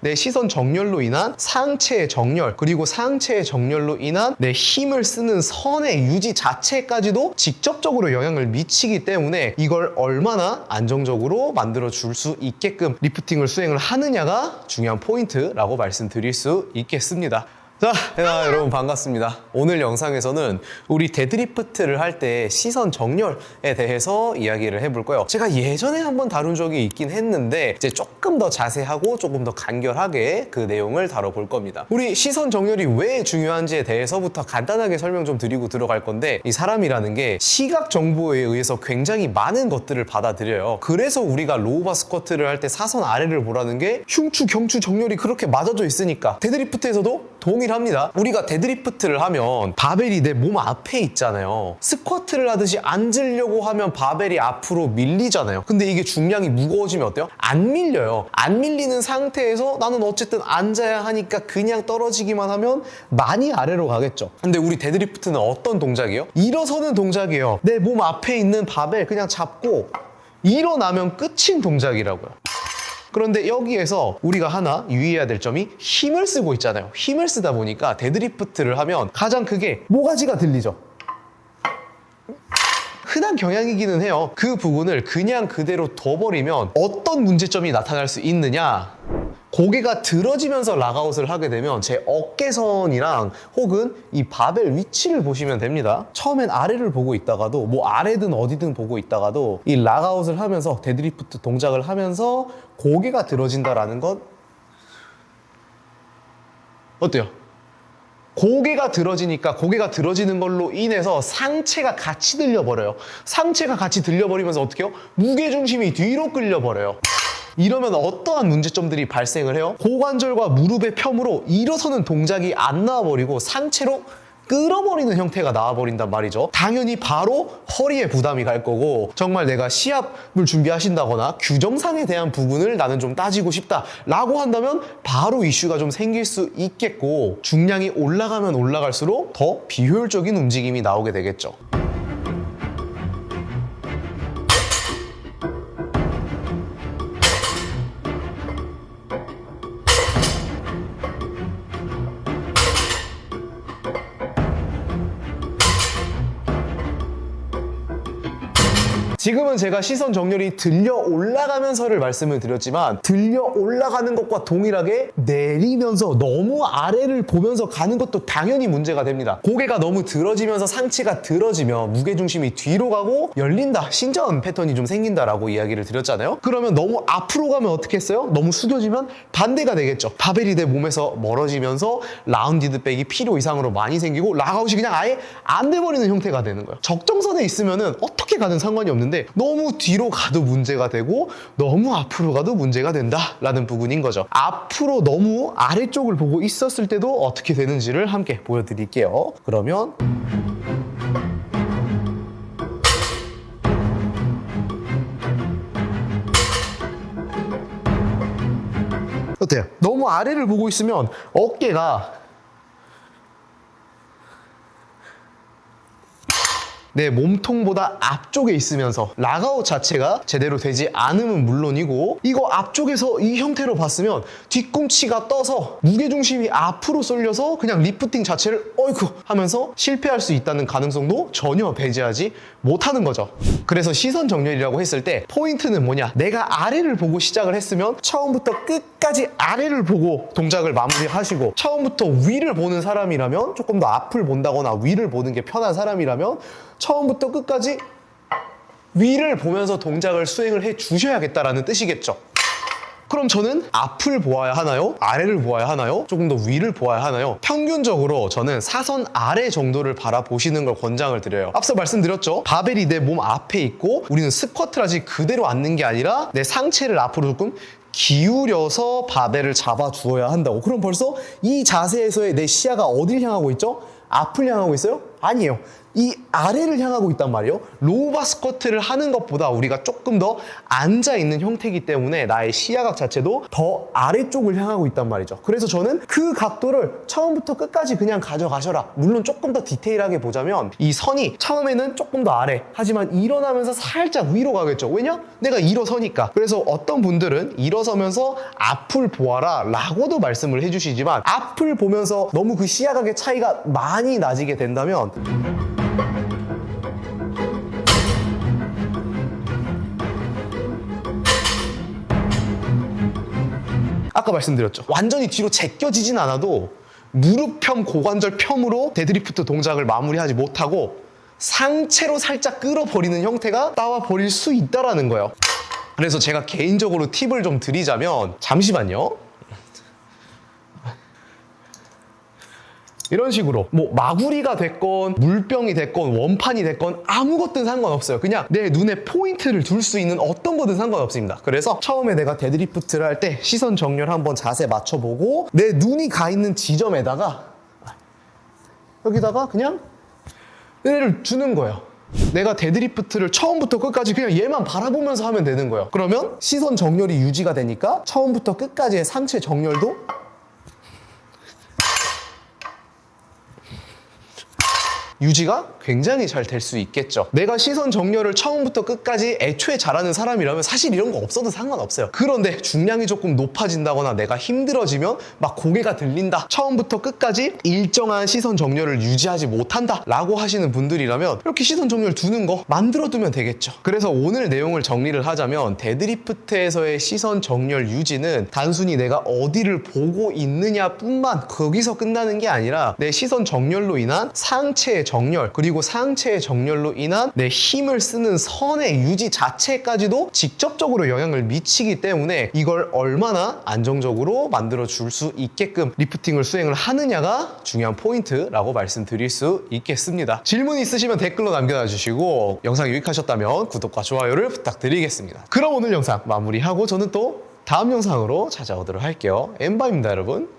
내 시선 정렬로 인한 상체의 정렬 그리고 상체의 정렬로 인한 내 힘을 쓰는 선의 유지 자체까지도 직접적으로 영향을 미치기 때문에 이걸 얼마나 안정적으로 만들어 줄 수 있게끔 리프팅을 수행을 하느냐가 중요한 포인트라고 말씀드릴 수 있겠습니다. 자, 야, 여러분 반갑습니다. 오늘 영상에서는 우리 데드리프트를 할 때 시선 정렬에 대해서 이야기를 해볼 거예요. 제가 예전에 한번 다룬 적이 있긴 했는데 이제 조금 더 자세하고 조금 더 간결하게 그 내용을 다뤄볼 겁니다. 우리 시선 정렬이 왜 중요한지에 대해서부터 간단하게 설명 좀 드리고 들어갈 건데 이 사람이라는 게 시각 정보에 의해서 굉장히 많은 것들을 받아들여요. 그래서 우리가 로우바 스쿼트를 할 때 사선 아래를 보라는 게 흉추, 경추 정렬이 그렇게 맞아져 있으니까 데드리프트에서도 동일합니다. 우리가 데드리프트를 하면 바벨이 내 몸 앞에 있잖아요. 스쿼트를 하듯이 앉으려고 하면 바벨이 앞으로 밀리잖아요. 근데 이게 중량이 무거워지면 어때요? 안 밀려요. 안 밀리는 상태에서 나는 어쨌든 앉아야 하니까 그냥 떨어지기만 하면 많이 아래로 가겠죠. 근데 우리 데드리프트는 어떤 동작이에요? 일어서는 동작이에요. 내 몸 앞에 있는 바벨 그냥 잡고 일어나면 끝인 동작이라고요. 그런데 여기에서 우리가 하나 유의해야 될 점이 힘을 쓰고 있잖아요. 힘을 쓰다 보니까 데드리프트를 하면 가장 크게 모가지가 들리죠. 흔한 경향이기는 해요. 그 부분을 그냥 그대로 둬버리면 어떤 문제점이 나타날 수 있느냐? 고개가 들어지면서 락아웃을 하게 되면 제 어깨선이랑 혹은 이 바벨 위치를 보시면 됩니다. 처음엔 아래를 보고 있다가도 뭐 아래든 어디든 보고 있다가도 이 락아웃을 하면서 데드리프트 동작을 하면서 고개가 들어진다라는 건 어때요? 고개가 들어지니까 고개가 들어지는 걸로 인해서 상체가 같이 들려버려요. 상체가 같이 들려버리면서 어떻게 해요? 무게중심이 뒤로 끌려버려요. 이러면 어떠한 문제점들이 발생을 해요? 고관절과 무릎의 펴으로 일어서는 동작이 안 나와버리고 상체로 끌어버리는 형태가 나와버린단 말이죠. 당연히 바로 허리에 부담이 갈 거고 정말 내가 시합을 준비하신다거나 규정상에 대한 부분을 나는 좀 따지고 싶다라고 한다면 바로 이슈가 좀 생길 수 있겠고 중량이 올라가면 올라갈수록 더 비효율적인 움직임이 나오게 되겠죠. 지금은 제가 시선 정렬이 들려 올라가면서를 말씀을 드렸지만 들려 올라가는 것과 동일하게 내리면서 너무 아래를 보면서 가는 것도 당연히 문제가 됩니다. 고개가 너무 들어지면서 상체가 들어지면 무게중심이 뒤로 가고 열린다. 신전 패턴이 좀 생긴다라고 이야기를 드렸잖아요. 그러면 너무 앞으로 가면 어떻게 했어요? 너무 숙여지면 반대가 되겠죠. 바벨이 내 몸에서 멀어지면서 라운디드 백이 필요 이상으로 많이 생기고 락아웃이 그냥 아예 안 돼버리는 형태가 되는 거예요. 적정선에 있으면은 어떻게 가든 상관이 없는 데 너무 뒤로 가도 문제가 되고 너무 앞으로 가도 문제가 된다라는 부분인 거죠. 앞으로 너무 아래쪽을 보고 있었을 때도 어떻게 되는지를 함께 보여드릴게요. 그러면 어때요? 너무 아래를 보고 있으면 어깨가 내 몸통보다 앞쪽에 있으면서 락아웃 자체가 제대로 되지 않으면 물론이고 이거 앞쪽에서 이 형태로 봤으면 뒤꿈치가 떠서 무게중심이 앞으로 쏠려서 그냥 리프팅 자체를 어이쿠 하면서 실패할 수 있다는 가능성도 전혀 배제하지 못하는 거죠. 그래서 시선 정렬이라고 했을 때 포인트는 뭐냐? 내가 아래를 보고 시작을 했으면 처음부터 끝까지 아래를 보고 동작을 마무리하시고 처음부터 위를 보는 사람이라면 조금 더 앞을 본다거나 위를 보는 게 편한 사람이라면 처음부터 끝까지 위를 보면서 동작을 수행을 해 주셔야겠다라는 뜻이겠죠. 그럼 저는 앞을 보아야 하나요? 아래를 보아야 하나요? 조금 더 위를 보아야 하나요? 평균적으로 저는 사선 아래 정도를 바라보시는 걸 권장을 드려요. 앞서 말씀드렸죠? 바벨이 내 몸 앞에 있고 우리는 스쿼트를 하지 그대로 앉는 게 아니라 내 상체를 앞으로 조금 기울여서 바벨을 잡아 주어야 한다고. 그럼 벌써 이 자세에서의 내 시야가 어딜 향하고 있죠? 앞을 향하고 있어요? 아니에요. 이 아래를 향하고 있단 말이에요. 로우바 스쿼트를 하는 것보다 우리가 조금 더 앉아 있는 형태이기 때문에 나의 시야각 자체도 더 아래쪽을 향하고 있단 말이죠. 그래서 저는 그 각도를 처음부터 끝까지 그냥 가져가셔라. 물론 조금 더 디테일하게 보자면 이 선이 처음에는 조금 더 아래 하지만 일어나면서 살짝 위로 가겠죠. 왜냐? 내가 일어서니까. 그래서 어떤 분들은 일어서면서 앞을 보아라 라고도 말씀을 해주시지만 앞을 보면서 너무 그 시야각의 차이가 많이 나지게 된다면 아까 말씀드렸죠. 완전히 뒤로 제껴지진 않아도 무릎 편, 고관절 펴으로 데드리프트 동작을 마무리하지 못하고 상체로 살짝 끌어버리는 형태가 따와 버릴 수 있다라는 거예요. 그래서 제가 개인적으로 팁을 좀 드리자면 잠시만요. 이런 식으로 뭐 마구리가 됐건 물병이 됐건 원판이 됐건 아무것든 상관없어요. 그냥 내 눈에 포인트를 둘 수 있는 어떤 거든 상관없습니다. 그래서 처음에 내가 데드리프트를 할 때 시선 정렬 한번 자세 맞춰보고 내 눈이 가 있는 지점에다가 여기다가 그냥 얘를 주는 거예요. 내가 데드리프트를 처음부터 끝까지 그냥 얘만 바라보면서 하면 되는 거예요. 그러면 시선 정렬이 유지가 되니까 처음부터 끝까지의 상체 정렬도 유지가 굉장히 잘 될 수 있겠죠. 내가 시선 정렬을 처음부터 끝까지 애초에 잘하는 사람이라면 사실 이런 거 없어도 상관없어요. 그런데 중량이 조금 높아진다거나 내가 힘들어지면 막 고개가 들린다. 처음부터 끝까지 일정한 시선 정렬을 유지하지 못한다. 라고 하시는 분들이라면 이렇게 시선 정렬 두는 거 만들어 두면 되겠죠. 그래서 오늘 내용을 정리를 하자면 데드리프트에서의 시선 정렬 유지는 단순히 내가 어디를 보고 있느냐 뿐만 거기서 끝나는 게 아니라 내 시선 정렬로 인한 상체의 정렬 그리고 상체의 정렬로 인한 내 힘을 쓰는 선의 유지 자체까지도 직접적으로 영향을 미치기 때문에 이걸 얼마나 안정적으로 만들어 줄 수 있게끔 리프팅을 수행을 하느냐가 중요한 포인트라고 말씀드릴 수 있겠습니다. 질문 있으시면 댓글로 남겨놔 주시고 영상 유익하셨다면 구독과 좋아요를 부탁드리겠습니다. 그럼 오늘 영상 마무리하고 저는 또 다음 영상으로 찾아오도록 할게요. 엠바입니다, 여러분.